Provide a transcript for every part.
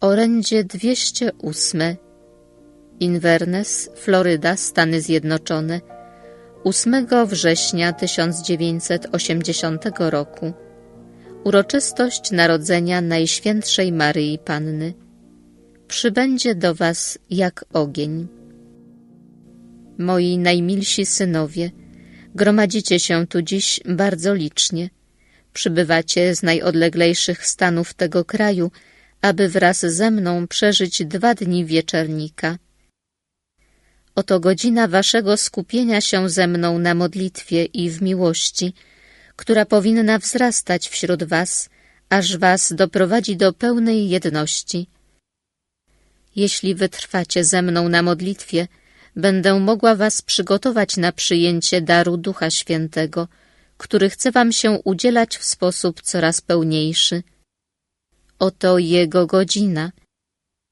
Orędzie 208 Inverness, Floryda, Stany Zjednoczone 8 września 1980 roku Uroczystość Narodzenia Najświętszej Maryi Panny przybędzie do Was jak ogień. Moi najmilsi synowie, gromadzicie się tu dziś bardzo licznie. Przybywacie z najodleglejszych stanów tego kraju, aby wraz ze mną przeżyć dwa dni wieczernika. Oto godzina waszego skupienia się ze mną na modlitwie i w miłości, która powinna wzrastać wśród was, aż was doprowadzi do pełnej jedności. Jeśli wytrwacie ze mną na modlitwie, będę mogła was przygotować na przyjęcie daru Ducha Świętego, który chce wam się udzielać w sposób coraz pełniejszy. Oto Jego godzina.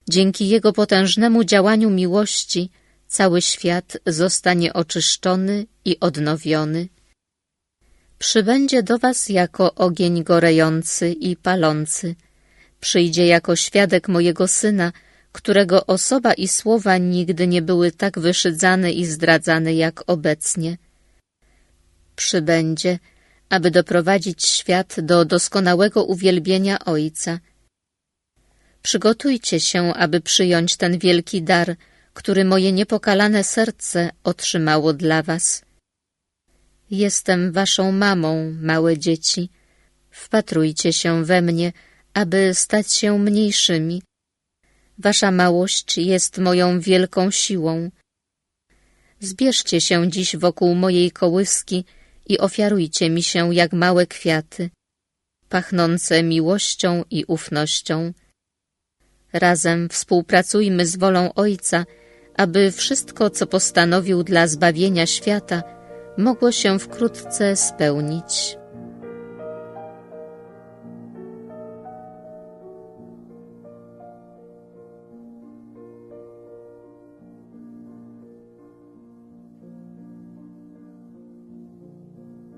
Dzięki Jego potężnemu działaniu miłości cały świat zostanie oczyszczony i odnowiony. Przybędzie do was jako ogień gorejący i palący. Przyjdzie jako świadek mojego Syna, którego osoba i słowa nigdy nie były tak wyszydzane i zdradzane jak obecnie. Przybędzie, aby doprowadzić świat do doskonałego uwielbienia Ojca. Przygotujcie się, aby przyjąć ten wielki dar, który moje niepokalane serce otrzymało dla was. Jestem waszą mamą, małe dzieci. Wpatrujcie się we mnie, aby stać się mniejszymi. Wasza małość jest moją wielką siłą. Zbierzcie się dziś wokół mojej kołyski i ofiarujcie mi się jak małe kwiaty, pachnące miłością i ufnością. Razem współpracujmy z wolą Ojca, aby wszystko, co postanowił dla zbawienia świata, mogło się wkrótce spełnić.